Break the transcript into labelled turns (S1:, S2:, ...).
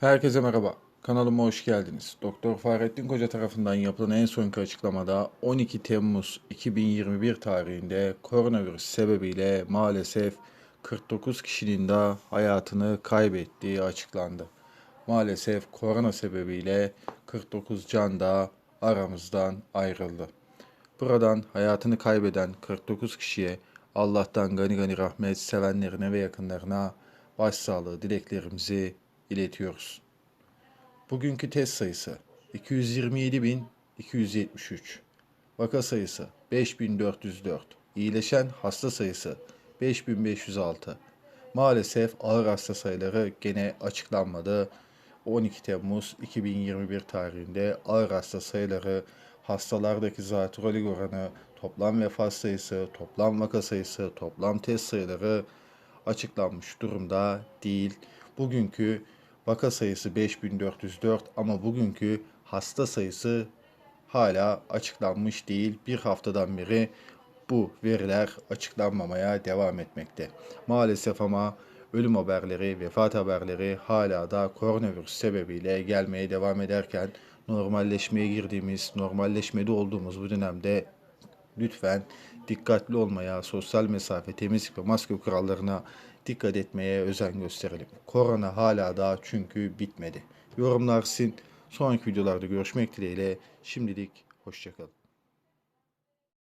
S1: Herkese merhaba. Kanalıma hoş geldiniz. Doktor Fahrettin Koca tarafından yapılan en sonki açıklamada 12 Temmuz 2021 tarihinde koronavirüs sebebiyle maalesef 49 kişinin de hayatını kaybettiği açıklandı. Maalesef korona sebebiyle 49 can da aramızdan ayrıldı. Buradan hayatını kaybeden 49 kişiye Allah'tan gani gani rahmet sevenlerine ve yakınlarına başsağlığı dileklerimizi iletiyoruz. Bugünkü test sayısı 227.273. Vaka sayısı 5404. İyileşen hasta sayısı 5506. Maalesef ağır hasta sayıları gene açıklanmadı. 12 Temmuz 2021 tarihinde ağır hasta sayıları, hastalardaki zatürrelik oranı, toplam vefat sayısı, toplam vaka sayısı, toplam test sayıları açıklanmış durumda değil. Bugünkü vaka sayısı 5404 ama bugünkü hasta sayısı hala açıklanmış değil. Bir haftadan beri bu veriler açıklanmamaya devam etmekte. Maalesef ama ölüm haberleri, vefat haberleri hala da koronavirüs sebebiyle gelmeye devam ederken normalleşmeye girdiğimiz, normalleşmede olduğumuz bu dönemde lütfen dikkatli olmaya, sosyal mesafe, temizlik ve maske kurallarına dikkat etmeye özen gösterelim. Korona hala da çünkü bitmedi. Yorumlar sizin. Sonraki videolarda görüşmek dileğiyle. Şimdilik hoşçakalın.